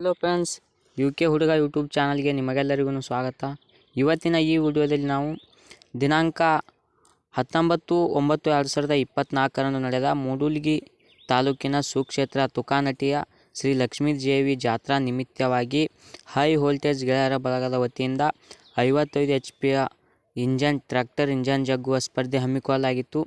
Hello friends U K ಹುಡುಗ YouTube ಚಾನಲ್ಗೆ ನಿಮಗೆಲ್ಲರಿಗೂ ಸ್ವಾಗತ. ಇವತ್ತಿನ ಈ ವಿಡಿಯೋದಲ್ಲಿ ನಾವು ದಿನಾಂಕ ಹತ್ತೊಂಬತ್ತು ಒಂಬತ್ತು ಎರಡು ಸಾವಿರದ ಇಪ್ಪತ್ತ್ನಾಲ್ಕರಂದು ನಡೆದ ಮೂಡುಲ್ಗಿ ತಾಲೂಕಿನ ಸುಕ್ಷೇತ್ರ ತುಕಾನಟಿಯ ಶ್ರೀ ಲಕ್ಷ್ಮೀ ದೇವಿ ಜಾತ್ರಾ ನಿಮಿತ್ತವಾಗಿ ಹೈ ವೋಲ್ಟೇಜ್ ಗೆಳೆಯರ ಬಳಗದ ವತಿಯಿಂದ ಐವತ್ತೈದು ಎಚ್ ಪಿಯ ಇಂಜನ್ ಟ್ರ್ಯಾಕ್ಟರ್ ಇಂಜನ್ ಜಗ್ಗುವ ಸ್ಪರ್ಧೆ ಹಮ್ಮಿಕೊಳ್ಳಲಾಗಿತ್ತು.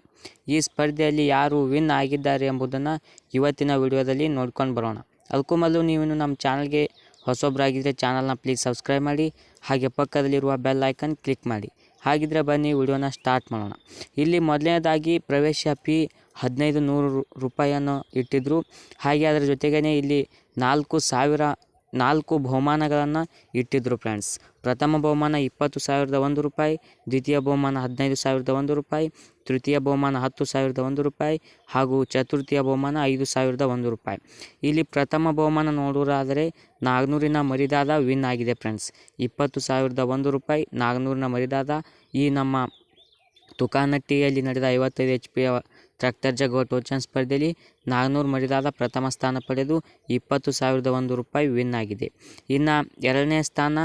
ಈ ಸ್ಪರ್ಧೆಯಲ್ಲಿ ಯಾರು ವಿನ್ ಆಗಿದ್ದಾರೆ ಎಂಬುದನ್ನು ಇವತ್ತಿನ ವಿಡಿಯೋದಲ್ಲಿ ನೋಡ್ಕೊಂಡು ಬರೋಣ. ಅದಕ್ಕೂ ಮೊದಲು ನೀವು ನಮ್ಮ ಚಾನಲ್ಗೆ ಹೊಸೊಬ್ಬರಾಗಿದ್ದರೆ ಚಾನಲ್ನ ಪ್ಲೀಸ್ ಸಬ್ಸ್ಕ್ರೈಬ್ ಮಾಡಿ, ಹಾಗೆ ಪಕ್ಕದಲ್ಲಿರುವ ಬೆಲ್ ಐಕನ್ ಕ್ಲಿಕ್ ಮಾಡಿ. ಹಾಗಿದ್ರೆ ಬನ್ನಿ, ವಿಡಿಯೋನ ಸ್ಟಾರ್ಟ್ ಮಾಡೋಣ. ಇಲ್ಲಿ ಮೊದಲನೇದಾಗಿ ಪ್ರವೇಶ ಫೀ ಹದಿನೈದು ನೂರು ರೂಪಾಯಿಯನ್ನು ಇಟ್ಟಿದ್ದರು ಹಾಗೆ ಅದರ ಜೊತೆಗೇ ಇಲ್ಲಿ ನಾಲ್ಕು ಸಾವಿರ ನಾಲ್ಕು ಬಹುಮಾನಗಳನ್ನು ಇಟ್ಟಿದ್ದರು ಫ್ರೆಂಡ್ಸ್. ಪ್ರಥಮ ಬಹುಮಾನ ಇಪ್ಪತ್ತು ಸಾವಿರದ ಒಂದು ರೂಪಾಯಿ, ದ್ವಿತೀಯ ಬಹುಮಾನ ಹದಿನೈದು ಸಾವಿರದ ಒಂದು ರೂಪಾಯಿ, ತೃತೀಯ ಬಹುಮಾನ ಹತ್ತು ಸಾವಿರದ ಒಂದು ರೂಪಾಯಿ ಹಾಗೂ ಚತುರ್ಥಿಯ ಬಹುಮಾನ ಐದು ಸಾವಿರದ ಒಂದು ರೂಪಾಯಿ. ಇಲ್ಲಿ ಪ್ರಥಮ ಬಹುಮಾನ ನೋಡುವುದಾದರೆ ನಾಗ್ನೂರಿನ ಮರಿದಾದ ವಿನ್ ಆಗಿದೆ ಫ್ರೆಂಡ್ಸ್. ಇಪ್ಪತ್ತು ಸಾವಿರದ ಒಂದು ರೂಪಾಯಿ, ನಾಗ್ನೂರಿನ ಮರಿದಾದ ಈ ನಮ್ಮ ತುಕಾನಟ್ಟಿಯಲ್ಲಿ ನಡೆದ ಐವತ್ತೈದು ಎಚ್ ಪಿಯ ಟ್ರ್ಯಾಕ್ಟರ್ ಜಗ್ಗುವ ಟೋಚನ್ ಸ್ಪರ್ಧೆಯಲ್ಲಿ ನಾಗನೂರು ಮರಿದಾದ ಪ್ರಥಮ ಸ್ಥಾನ ಪಡೆದು ಇಪ್ಪತ್ತು ಸಾವಿರದ ಒಂದು ರೂಪಾಯಿ ವಿನ್ ಆಗಿದೆ. ಇನ್ನು ಎರಡನೇ ಸ್ಥಾನ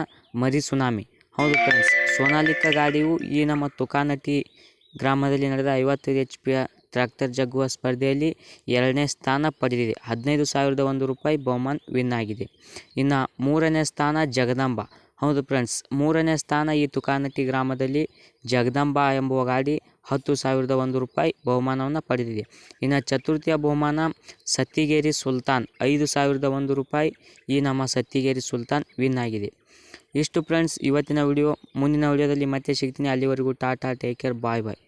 ಮರಿ ಸುನಾಮಿ. ಹೌದು ಫ್ರೆಂಡ್ಸ್ ಸೋನಾಲಿಕ ಗಾಡಿಯು ಈ ನಮ್ಮ ತುಕಾನಟಿ ಗ್ರಾಮದಲ್ಲಿ ನಡೆದ ಐವತ್ತೈದು ಎಚ್ ಪಿಯ ಟ್ರ್ಯಾಕ್ಟರ್ ಜಗ್ಗುವ ಸ್ಪರ್ಧೆಯಲ್ಲಿ ಎರಡನೇ ಸ್ಥಾನ ಪಡೆದಿದೆ. ಹದಿನೈದು ಸಾವಿರದ ಒಂದು ರೂಪಾಯಿ ಬಹುಮಾನ್ ವಿನ್ ಆಗಿದೆ. ಇನ್ನು ಮೂರನೇ ಸ್ಥಾನ ಜಗದಾಂಬ. ಹೌದು ಫ್ರೆಂಡ್ಸ್ ಮೂರನೇ ಸ್ಥಾನ ಈ ತುಕಾನಟ್ಟಿ ಗ್ರಾಮದಲ್ಲಿ ಜಗದಾಂಬ ಎಂಬುವ ಗಾಡಿ ಹತ್ತು ಸಾವಿರದ ಒಂದು ರೂಪಾಯಿ ಬಹುಮಾನವನ್ನು ಪಡೆದಿದೆ. ಇನ್ನು ಚತುರ್ಥಿಯ ಬಹುಮಾನ ಸತ್ತಿಗೇರಿ ಸುಲ್ತಾನ್, ಐದು ಸಾವಿರದ ಒಂದು ರೂಪಾಯಿ ಈ ನಮ್ಮ ಸತ್ತಿಗೇರಿ ಸುಲ್ತಾನ್ ವಿನ್ ಆಗಿದೆ. ಇಷ್ಟು ಫ್ರೆಂಡ್ಸ್ ಇವತ್ತಿನ ವಿಡಿಯೋ ಮುಂದಿನ ವಿಡಿಯೋದಲ್ಲಿ ಮತ್ತೆ ಸಿಗ್ತೀನಿ. ಅಲ್ಲಿವರೆಗೂ tata take care bye bye